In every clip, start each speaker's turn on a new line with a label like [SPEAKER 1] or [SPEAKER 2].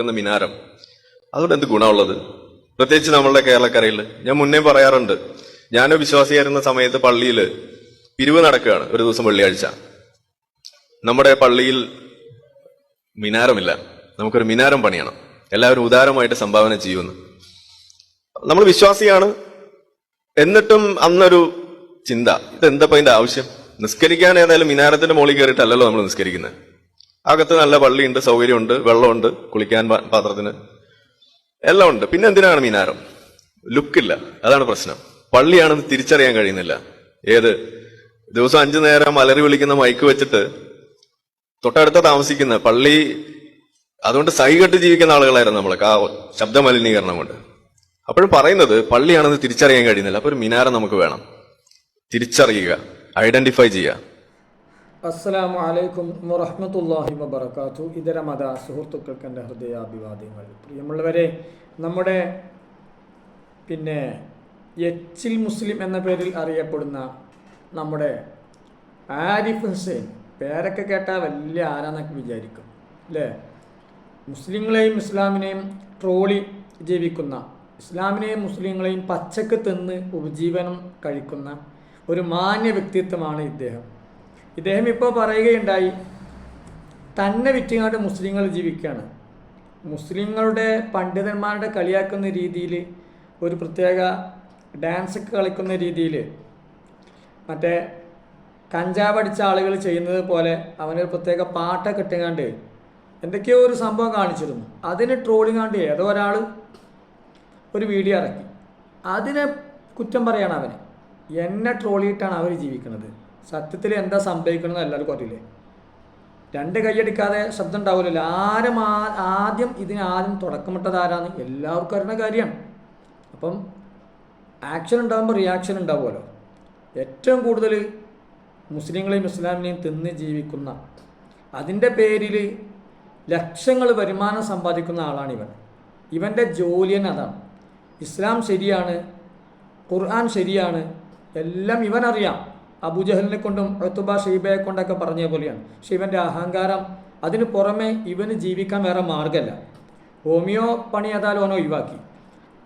[SPEAKER 1] വെക്കുന്ന മിനാരം. അതുകൊണ്ട് എന്ത് ഗുണമുള്ളത്? പ്രത്യേകിച്ച് നമ്മളുടെ കേരളക്കരയിൽ. ഞാൻ മുന്നേ പറയാറുണ്ട്. ഞാൻ വിശ്വാസിയായിരുന്ന സമയത്ത് പള്ളിയിൽ പിരിവ് നടക്കുകയാണ് ഒരു ദിവസം വെള്ളിയാഴ്ച. നമ്മുടെ പള്ളിയിൽ മിനാരമില്ല. നമുക്കൊരു മിനാരം പണിയണം. എല്ലാവരും ഉദാരമായിട്ട് സംഭാവന ചെയ്യുമെന്ന് നമ്മൾ വിശ്വാസിയാണ്. എന്നിട്ടും അന്നൊരു ചിന്ത ഇതെന്തപ്പോ ഇതിന്റെ ആവശ്യം? നിസ്കരിക്കാൻ ഏതായാലും മിനാരത്തിന്റെ മുകളിൽ കയറിയിട്ടല്ലല്ലോ നമ്മൾ നിസ്കരിക്കുന്നത്. അകത്ത് നല്ല പള്ളിയുണ്ട് സൗകര്യമുണ്ട് വെള്ളമുണ്ട് കുളിക്കാൻ പാത്രത്തിന്. എല്ലാം ഉണ്ട്. പിന്നെ എന്തിനാണ് മിനാരം? ലുക്കില്ല. അതാണ് പ്രശ്നം. പള്ളിയാണെന്ന് തിരിച്ചറിയാൻ കഴിയുന്നില്ല. ഏത്? ദിവസം അഞ്ചു നേരം അലറി വിളിക്കുന്ന മൈക്ക് വെച്ചിട്ട് തൊട്ടടുത്ത താമസിക്കുന്ന പള്ളി അതുകൊണ്ട് സൈകെട്ട് ജീവിക്കുന്ന ആളുകളായിരുന്നു നമ്മളൊക്കെ ആ ശബ്ദ മലിനീകരണം കൊണ്ട്. അപ്പോഴും പറയുന്നത് പള്ളിയാണെന്ന് തിരിച്ചറിയാൻ കഴിയുന്നില്ല. അപ്പൊ ഒരു മിനാരം നമുക്ക് വേണം. തിരിച്ചറിയുക. ഐഡന്റിഫൈ ചെയ്യുക.
[SPEAKER 2] അസ്സലാമു അലൈക്കും വറഹമത്തല്ലാഹി വബർക്കാത്തു ഇതര മത സുഹൃത്തുക്കൾക്ക് എന്റെ ഹൃദയാഭിവാദ്യങ്ങൾ. പ്രിയമുള്ളവരെ നമ്മുടെ പിന്നെ എച്ചിൽ മുസ്ലിം എന്ന പേരിൽ അറിയപ്പെടുന്ന നമ്മുടെ ആരിഫ് ഹുസൈൻ പേരൊക്കെ കേട്ടാൽ വലിയ ആരാന്നൊക്കെ വിചാരിക്കും അല്ലേ? മുസ്ലിങ്ങളെയും ഇസ്ലാമിനെയും ട്രോളി ജീവിക്കുന്ന ഇസ്ലാമിനെയും മുസ്ലിങ്ങളെയും പച്ചക്ക് തിന്ന് ഉപജീവനം കഴിക്കുന്ന ഒരു മാന്യ വ്യക്തിത്വമാണ് ഇദ്ദേഹം. ഇദ്ദേഹം ഇപ്പോൾ പറയുകയുണ്ടായി തന്നെ വിറ്റിങ്ങാട്ട് മുസ്ലിങ്ങൾ ജീവിക്കുകയാണ് മുസ്ലിങ്ങളുടെ പണ്ഡിതന്മാരുടെ കളിയാക്കുന്ന രീതിയിൽ ഒരു പ്രത്യേക ഡാൻസ് കളിക്കുന്ന രീതിയിൽ മറ്റേ കഞ്ചാവ് അടിച്ച ആളുകൾ ചെയ്യുന്നത് പോലെ അവനൊരു പ്രത്യേക പാട്ടൊക്കെ ഇട്ടുകാണ്ട് എന്തൊക്കെയോ ഒരു സംഭവം കാണിച്ചിരുന്നു. അതിന് ട്രോളിങ്ങാണ്ട് ഏതോ ഒരാൾ ഒരു വീഡിയോ ഇറക്കി. അതിനെ കുറ്റം പറയാണ് അവന്. എന്നെ ട്രോളിയിട്ടാണ് അവർ ജീവിക്കുന്നത്. സത്യത്തിൽ എന്താ സംഭവിക്കണമെന്ന് എല്ലാവർക്കും അറിയില്ലേ? രണ്ട് കൈയടിക്കാതെ ശബ്ദം ഉണ്ടാവില്ലല്ലോ ആരും ആദ്യം ഇതിന് ആദ്യം തുടക്കമിട്ടത് ആരാന്ന് എല്ലാവർക്കും അറിയുന്ന കാര്യമാണ്. അപ്പം ആക്ഷൻ ഉണ്ടാകുമ്പോൾ റിയാക്ഷൻ ഉണ്ടാവുമല്ലോ. ഏറ്റവും കൂടുതൽ മുസ്ലിങ്ങളെയും ഇസ്ലാമിനെയും തിന്ന് ജീവിക്കുന്ന അതിന്റെ പേരിൽ ലക്ഷങ്ങൾ വരുമാനം സമ്പാദിക്കുന്ന ആളാണ് ഇവൻ. ഇവന്റെ ജോലി തന്നെ അതാണ്. ഇസ്ലാം ശരിയാണ് ഖുർആൻ ശരിയാണ് എല്ലാം ഇവനറിയാം. അബുജഹലിനെ കൊണ്ടും അത്തുബ ഷീബയെ കൊണ്ടൊക്കെ പറഞ്ഞ പോലെയാണ്. ശിവന്റെ അഹങ്കാരം അതിന് പുറമെ ഇവന് ജീവിക്കാൻ വേറെ മാർഗമല്ല ഹോമിയോ പണി ഏതായാലും ഓനോ ഒഴിവാക്കി.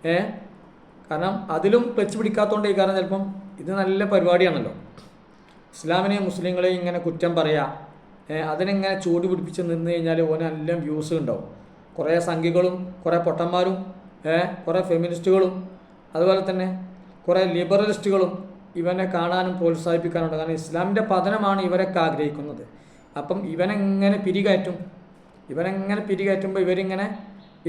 [SPEAKER 2] ഏ? കാരണം അതിലും ക്ലച്ച് പിടിക്കാത്തതുകൊണ്ട് ഈ കാരണം ചിലപ്പം ഇത് നല്ല പരിപാടിയാണല്ലോ. ഇസ്ലാമിനെയും മുസ്ലിങ്ങളെയും ഇങ്ങനെ കുറ്റം പറയാ. അതിനെങ്ങനെ ചൂട് പിടിപ്പിച്ച് നിന്ന് കഴിഞ്ഞാൽ ഓനെല്ലാം വ്യൂസ് ഉണ്ടാവും. കുറേ സംഘികളും കുറേ പൊട്ടന്മാരും കുറേ ഫെമിനിസ്റ്റുകളും അതുപോലെ തന്നെ കുറേ ലിബറലിസ്റ്റുകളും ഇവനെ കാണാനും പ്രോത്സാഹിപ്പിക്കാനുണ്ട്. കാരണം ഇസ്ലാമിന്റെ പതനമാണ് ഇവരൊക്കെ ആഗ്രഹിക്കുന്നത്. അപ്പം ഇവനെങ്ങനെ പിരികയറ്റും? ഇവനെങ്ങനെ പിരികയറ്റുമ്പോൾ ഇവരിങ്ങനെ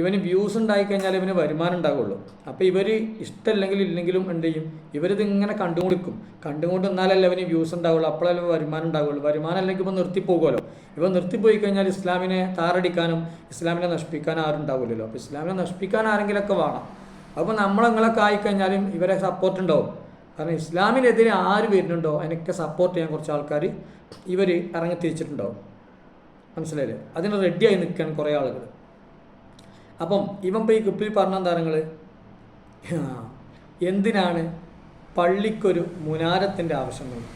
[SPEAKER 2] ഇവന് വ്യൂസ് ഉണ്ടായിക്കഴിഞ്ഞാൽ ഇവന് വരുമാനം ഉണ്ടാകുള്ളൂ അപ്പോൾ ഇവർ ഇഷ്ടമല്ലെങ്കിൽ ഇല്ലെങ്കിലും എന്ത് ചെയ്യും? ഇവരിത് ഇങ്ങനെ കണ്ടുകൊടുക്കും കണ്ടുകൊണ്ട് നിന്നാലല്ലേ അവന് വ്യൂസ് ഉണ്ടാവുള്ളൂ. അപ്പോഴല്ലേ വരുമാനം ഉണ്ടാവുള്ളൂ. വരുമാനം അല്ലെങ്കിൽ ഇപ്പോൾ നിർത്തിപ്പോകുമല്ലോ ഇവ നിർത്തിപ്പോയി കഴിഞ്ഞാൽ ഇസ്ലാമിനെ താറടിക്കാനും ഇസ്ലാമിനെ നശിപ്പിക്കാനും ആരും ഉണ്ടാവില്ലല്ലോ. അപ്പോൾ ഇസ്ലാമിനെ നശിപ്പിക്കാൻ ആരെങ്കിലുമൊക്കെ വേണം. അപ്പോൾ നമ്മളങ്ങളൊക്കെ ആയിക്കഴിഞ്ഞാലും ഇവരെ സപ്പോർട്ട് ഉണ്ടാവും. കാരണം ഇസ്ലാമിനെതിരെ ആര് വരുന്നുണ്ടോ അതിനൊക്കെ സപ്പോർട്ട് ചെയ്യാൻ കുറച്ച് ആൾക്കാർ ഇവർ ഇറങ്ങി തിരിച്ചിട്ടുണ്ടാവും. മനസ്സിലായില്ലേ? അതിന് റെഡിയായി നിൽക്കാൻ കുറേ ആളുകൾ അപ്പം ഇവൻ ഇപ്പോൾ ഈ കുപ്പിൽ പറഞ്ഞ താരങ്ങൾ എന്തിനാണ് പള്ളിക്കൊരു മുനാരത്തിന്റെ ആവശ്യം വന്നു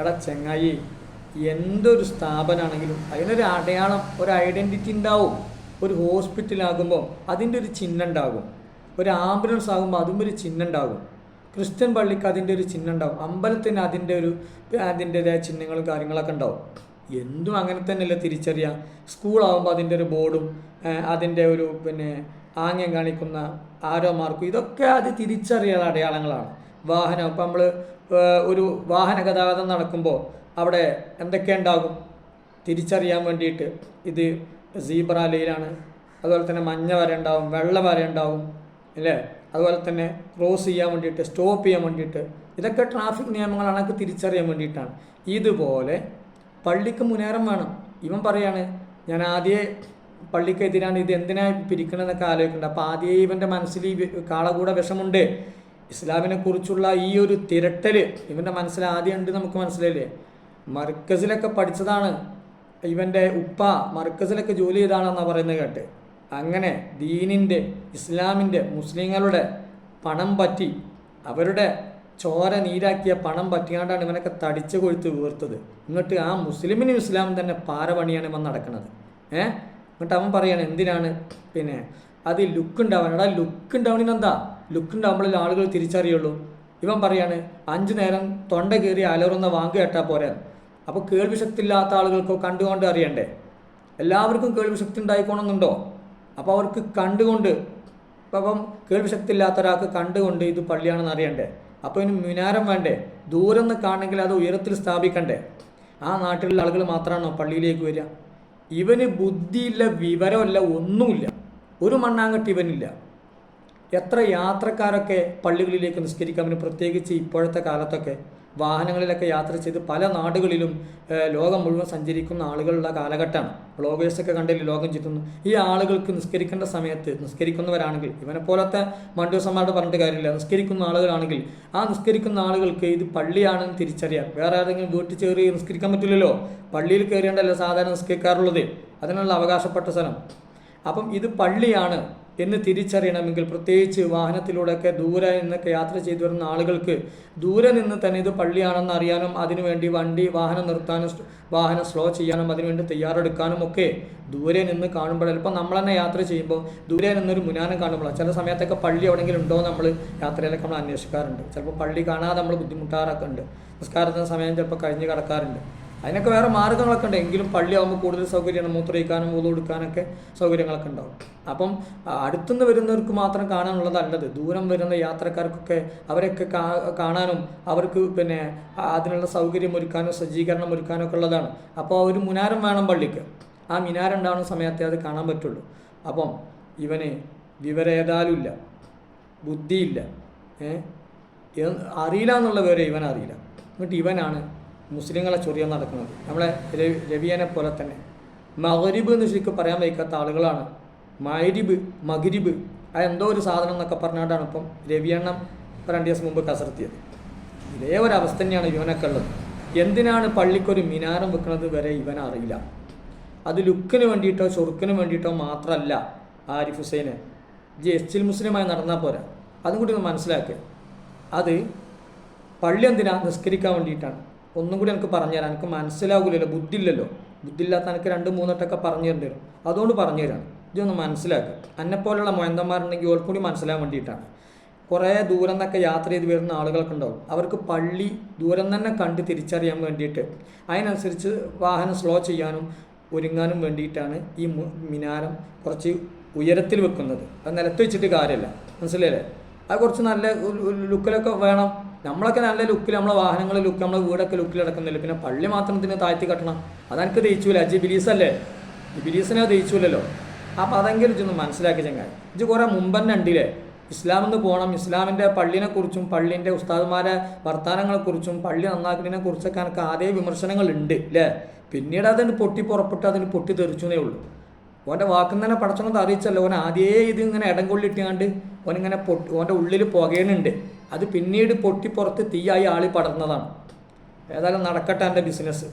[SPEAKER 2] എടാ ചെങ്ങായി എന്തൊരു സ്ഥാപനമാണെങ്കിലും അതിനൊരു അടയാളം ഒരു ഐഡന്റിറ്റി ഉണ്ടാവും. ഒരു ഹോസ്പിറ്റലാകുമ്പോൾ അതിന്റെ ഒരു ചിഹ്നം ഉണ്ടാകും. ഒരു ആംബുലൻസ് ആകുമ്പോൾ അതും ഒരു ചിഹ്നം ഉണ്ടാകും. ക്രിസ്ത്യൻ പള്ളിക്ക് അതിന്റെ ഒരു ചിഹ്നം ഉണ്ടാവും. അമ്പലത്തിന് അതിന്റെ ഒരു അതിന്റെതായ ചിഹ്നങ്ങളും കാര്യങ്ങളൊക്കെ ഉണ്ടാവും. എന്തും അങ്ങനെ തന്നെയല്ലേ തിരിച്ചറിയാം. സ്കൂളാകുമ്പോൾ അതിന്റെ ഒരു ബോർഡും അതിന്റെ ഒരു പിന്നെ ആംഗ്യം കാണിക്കുന്ന ആരോ മാർക്കും ഇതൊക്കെ അത് തിരിച്ചറിയാൻ അടയാളങ്ങളാണ്. വാഹനം ഇപ്പം നമ്മൾ ഒരു വാഹന ഗതാഗതം നടക്കുമ്പോൾ അവിടെ എന്തൊക്കെ ഉണ്ടാകും? തിരിച്ചറിയാൻ വേണ്ടിയിട്ട് ഇത് സീബ്ര ലൈനാണ് അതുപോലെ തന്നെ മഞ്ഞ വര ഉണ്ടാവും വെള്ള വര ഉണ്ടാവും അല്ലേ? അതുപോലെ തന്നെ ക്രോസ് ചെയ്യാൻ വേണ്ടിയിട്ട് സ്റ്റോപ്പ് ചെയ്യാൻ വേണ്ടിയിട്ട് ഇതൊക്കെ ട്രാഫിക് നിയമങ്ങൾ അതൊക്കെ തിരിച്ചറിയാൻ വേണ്ടിയിട്ടാണ്. ഇതുപോലെ പള്ളിക്ക് മുന്നേറം വേണം. ഇവൻ പറയാണ് ഞാൻ ആദ്യമേ പള്ളിക്കെതിരാണ് ഇത് എന്തിനാ പിരിക്കണമെന്നൊക്കെ ആലോചിക്കുന്നുണ്ട്. അപ്പോൾ ആദ്യമേ ഇവന്റെ മനസ്സിൽ ഈ കാളകൂട വിഷമുണ്ട്. ഇസ്ലാമിനെ കുറിച്ചുള്ള ഈ ഒരു തിരട്ടൽ ഇവന്റെ മനസ്സിൽ ആദ്യം ഉണ്ട് നമുക്ക് മനസ്സിലായില്ലേ? മർക്കസിലൊക്കെ പഠിച്ചതാണ് ഇവന്റെ ഉപ്പ മർക്കസിലൊക്കെ ജോലി ചെയ്താണെന്നാണ് പറയുന്നത് കേട്ട്. അങ്ങനെ ദീനിന്റെ ഇസ്ലാമിന്റെ മുസ്ലിങ്ങളുടെ പണം പറ്റി അവരുടെ ചോര നീരാക്കിയ പണം പറ്റിയാണ്ടാണ് ഇവനൊക്കെ തടിച്ച് കൊഴുത്ത് വീർത്തത്. എന്നിട്ട് ആ മുസ്ലിമിനും ഇസ്ലാം തന്നെ പാരപണിയാണ് ഇവൻ നടക്കുന്നത്. ഏഹ് എന്നിട്ട് അവൻ പറയാണ് എന്തിനാണ്? പിന്നെ അത് ലുക്ക് ഉണ്ടാവാൻ. എടാ ലുക്ക് ഉണ്ടാവണിന് എന്താ? ലുക്ക് ഉണ്ടാവുമ്പോഴേ ആളുകൾ തിരിച്ചറിയുള്ളൂ. ഇവൻ പറയാണ് അഞ്ചു നേരം തൊണ്ട കയറി അലറുന്ന വാങ്ക് കേട്ടാൽ പോരാ. അപ്പോൾ കേൾവി ശക്തി ഇല്ലാത്ത ആളുകൾക്കോ കണ്ടുകൊണ്ട് അറിയണ്ടേ? എല്ലാവർക്കും കേൾവിശക്തി ഉണ്ടായിക്കോണമെന്നുണ്ടോ അപ്പോൾ അവർക്ക് കണ്ടുകൊണ്ട് ഇപ്പം കേൾവിശക്തി കേൾവി ശക്തി ഇല്ലാത്ത ഒരാൾക്ക് കണ്ടുകൊണ്ട് ഇത് പള്ളിയാണെന്ന് അറിയണ്ടേ? അപ്പോൾ ഇനി മിനാരം വേണ്ടേ? ദൂരം നിന്ന് കാണണമെങ്കിൽ അത് ഉയരത്തിൽ സ്ഥാപിക്കണ്ടേ? ആ നാട്ടിലുള്ള ആളുകൾ മാത്രമാണോ പള്ളിയിലേക്ക് വരിക? ഇവന് ബുദ്ധിയില്ല വിവരമില്ല ഒന്നുമില്ല. ഒരു മണ്ണാങ്കട്ടി ഇവനില്ല. എത്ര യാത്രക്കാരൊക്കെ പള്ളികളിലേക്ക് നിസ്കരിക്കാൻ പറ്റും പ്രത്യേകിച്ച് ഇപ്പോഴത്തെ കാലത്തൊക്കെ വാഹനങ്ങളിലൊക്കെ യാത്ര ചെയ്ത് പല നാടുകളിലും ലോകം മുഴുവൻ സഞ്ചരിക്കുന്ന ആളുകളുള്ള കാലഘട്ടമാണ്. ബ്ലോഗേഴ്സൊക്കെ കണ്ടില്ലേ ലോകം ചുറ്റുന്നു ഈ ആളുകൾക്ക് നിസ്കരിക്കേണ്ട സമയത്ത് നിസ്കരിക്കുന്നവരാണെങ്കിൽ ഇവനെ പോലത്തെ മണ്ടൂസന്മാരുടെ പറഞ്ഞിട്ട് കാര്യമില്ല. നിസ്കരിക്കുന്ന ആളുകളാണെങ്കിൽ ആ നിസ്കരിക്കുന്ന ആളുകൾക്ക് ഇത് പള്ളിയാണെന്ന് തിരിച്ചറിയാം. വേറെ ആരെങ്കിലും വീട്ടിൽ ചേറി നിസ്കരിക്കാൻ പറ്റില്ലല്ലോ. പള്ളിയിൽ കയറിയാണ്ടല്ലോ സാധാരണ നിസ്കരിക്കാറുള്ളത്? അതിനുള്ള അവകാശപ്പെട്ട സ്ഥലം. അപ്പം ഇത് പള്ളിയാണ്. എന്ന് തിരിച്ചറിയണമെങ്കിൽ പ്രത്യേകിച്ച് വാഹനത്തിലൂടെയൊക്കെ ദൂരെ നിന്നൊക്കെ യാത്ര ചെയ്തു വരുന്ന ആളുകൾക്ക് ദൂരെ നിന്ന് തന്നെ ഇത് പള്ളിയാണെന്ന് അറിയാനും അതിനുവേണ്ടി വണ്ടി വാഹനം നിർത്താനും വാഹനം സ്ലോ ചെയ്യാനും അതിനുവേണ്ടി തയ്യാറെടുക്കാനും ഒക്കെ ദൂരെ നിന്ന് കാണുമ്പോൾ ചിലപ്പോൾ നമ്മൾ തന്നെ യാത്ര ചെയ്യുമ്പോൾ ദൂരെ നിന്നൊരു മുനാനം കാണുമ്പോൾ ചില സമയത്തൊക്കെ പള്ളി എവിടെയെങ്കിലും ഉണ്ടോ നമ്മൾ യാത്രയിലൊക്കെ നമ്മൾ അന്വേഷിക്കാറുണ്ട്. ചിലപ്പോൾ പള്ളി കാണാതെ നമ്മൾ ബുദ്ധിമുട്ടാറൊക്കെ ഉണ്ട്. നിസ്കാരത്തിന് സമയം ചിലപ്പോൾ കഴിഞ്ഞ് കിടക്കാറുണ്ട്. അതിനൊക്കെ വേറെ മാർഗങ്ങളൊക്കെ ഉണ്ട്. എങ്കിലും പള്ളിയാകുമ്പോൾ കൂടുതൽ സൗകര്യമാണ്. മൂത്രയിക്കാനും ഊതു കൊടുക്കാനൊക്കെ സൗകര്യങ്ങളൊക്കെ ഉണ്ടാവും. അപ്പം അടുത്തുനിന്ന് വരുന്നവർക്ക് മാത്രം കാണാനുള്ളതല്ലത്. ദൂരം വരുന്ന യാത്രക്കാർക്കൊക്കെ അവരൊക്കെ കാണാനും അവർക്ക് പിന്നെ അതിനുള്ള സൗകര്യം ഒരുക്കാനും സജ്ജീകരണം ഒരുക്കാനും ഒക്കെ ഉള്ളതാണ്. അപ്പോൾ ഒരു മുനാരം വേണം പള്ളിക്ക്. ആ മിനാരം ഉണ്ടാവുന്ന സമയത്തെ അത് കാണാൻ പറ്റുള്ളൂ. അപ്പം ഇവന് വിവരേതാലുമില്ല ബുദ്ധിയില്ല. ഏ? അറിയില്ല എന്നുള്ള വിവരം ഇവൻ അറിയില്ല എന്നിട്ട് ഇവനാണ് മുസ്ലിങ്ങളെ ചൊറിയാൻ നടക്കുന്നത്. നമ്മളെ രവിയനെ പോലെ തന്നെ. മകരിബ് എന്ന് ശരിക്കും പറയാൻ വയ്ക്കാത്ത ആളുകളാണ്. മൈരിബ് മകരിബ് അത് എന്തോ ഒരു സാധനം എന്നൊക്കെ പറഞ്ഞുകൊണ്ടാണ് ഇപ്പം രവിയണ്ണം രണ്ട് ദിവസം മുമ്പ് കസർത്തിയത്. ഇതേ ഒരു അവസ്ഥ തന്നെയാണ് ഇവനൊക്കെ ഉള്ളത്. എന്തിനാണ് പള്ളിക്കൊരു മിനാരം വെക്കുന്നത് വരെ ഇവൻ അറിയില്ല. അത് ലുക്കിന് വേണ്ടിയിട്ടോ ചൊറുക്കിന് വേണ്ടിയിട്ടോ മാത്രമല്ല ആരിഫ് ഹുസൈന്. ജി എച്ചിൽ മുസ്ലിമായി നടന്നാൽ പോരാ. അതും കൂടി ഒന്ന് മനസ്സിലാക്കുക അത് പള്ളി എന്തിനാ നിസ്കരിക്കാൻ വേണ്ടിയിട്ടാണ്. ഒന്നും കൂടി എനിക്ക് പറഞ്ഞുതരാം. എനിക്ക് മനസ്സിലാകില്ലല്ലോ ബുദ്ധി ഇല്ലല്ലോ ബുദ്ധി ഇല്ലാത്ത എനിക്ക് രണ്ട് മൂന്നെട്ടൊക്കെ പറഞ്ഞു തരേണ്ടി വരും. അതുകൊണ്ട് പറഞ്ഞു തരാം ഇതൊന്ന് മനസ്സിലാക്കുക എന്നെപ്പോലുള്ള മൊയന്തന്മാരുണ്ടെങ്കിൽ ഓർക്ക് കൂടി മനസ്സിലാൻ വേണ്ടിയിട്ടാണ്. കുറേ ദൂരം നിന്നൊക്കെ യാത്ര ചെയ്ത് വരുന്ന ആളുകളൊക്കെ ഉണ്ടാവും. അവർക്ക് പള്ളി ദൂരം തന്നെ കണ്ട് തിരിച്ചറിയാൻ വേണ്ടിയിട്ട് അതിനനുസരിച്ച് വാഹനം സ്ലോ ചെയ്യാനും ഒരുങ്ങാനും വേണ്ടിയിട്ടാണ് ഈ മിനാരം കുറച്ച് ഉയരത്തിൽ വെക്കുന്നത്. അത് നിലത്ത് വെച്ചിട്ട് കാര്യമല്ല. മനസ്സിലായില്ലേ? അത് കുറച്ച് നല്ല ലുക്കിലൊക്കെ വേണം. നമ്മളൊക്കെ നല്ല ലുക്കിൽ നമ്മളെ വാഹനങ്ങളെ ലുക്ക് നമ്മളെ വീടൊക്കെ ലുക്കിൽ നടക്കുന്നില്ല പിന്നെ പള്ളി മാത്രം ഇതിനെ താഴ്ത്തി കെട്ടണം. അതെനിക്ക് ദയിച്ചില്ല അജി ബിലീസല്ലേ ബിലീസിനെ ദയിച്ചില്ലല്ലോ അപ്പോൾ അതെങ്കിലും ഇജൊന്ന് മനസ്സിലാക്കി ചങ്ങായി ഇജ് കുറേ മുമ്പന്നെ ഉണ്ടില്ലേ ഇസ്ലാമെന്ന് പോകണം ഇസ്ലാമിന്റെ പള്ളിനെക്കുറിച്ചും പള്ളിന്റെ ഉസ്താദുമാരെ വർത്തമാനങ്ങളെക്കുറിച്ചും പള്ളി നന്നാക്കുന്നതിനെ കുറിച്ചൊക്കെ എനിക്ക് ആദ്യ വിമർശനങ്ങളുണ്ട് അല്ലേ പിന്നീട് അതിന് പൊട്ടി പുറപ്പെട്ട് അതിന് പൊട്ടി തെറിച്ചേ ഉള്ളൂ. ഓന്റെ വാക്കും തന്നെ പടച്ചോണത് അറിയിച്ചല്ലോ. ഓൻ ആദ്യേ ഇത് ഇങ്ങനെ ഇടം കൊള്ളിട്ടാണ്ട് ഓനിങ്ങനെ പൊട്ടി ഓന്റെ ഉള്ളിൽ പുകയുന്നുണ്ട് അത് പിന്നീട് പൊട്ടിപ്പുറത്ത് തീയായി ആളി പടർന്നതാണ് ഏതായാലും നടക്കട്ടെ എന്റെ ബിസിനസ്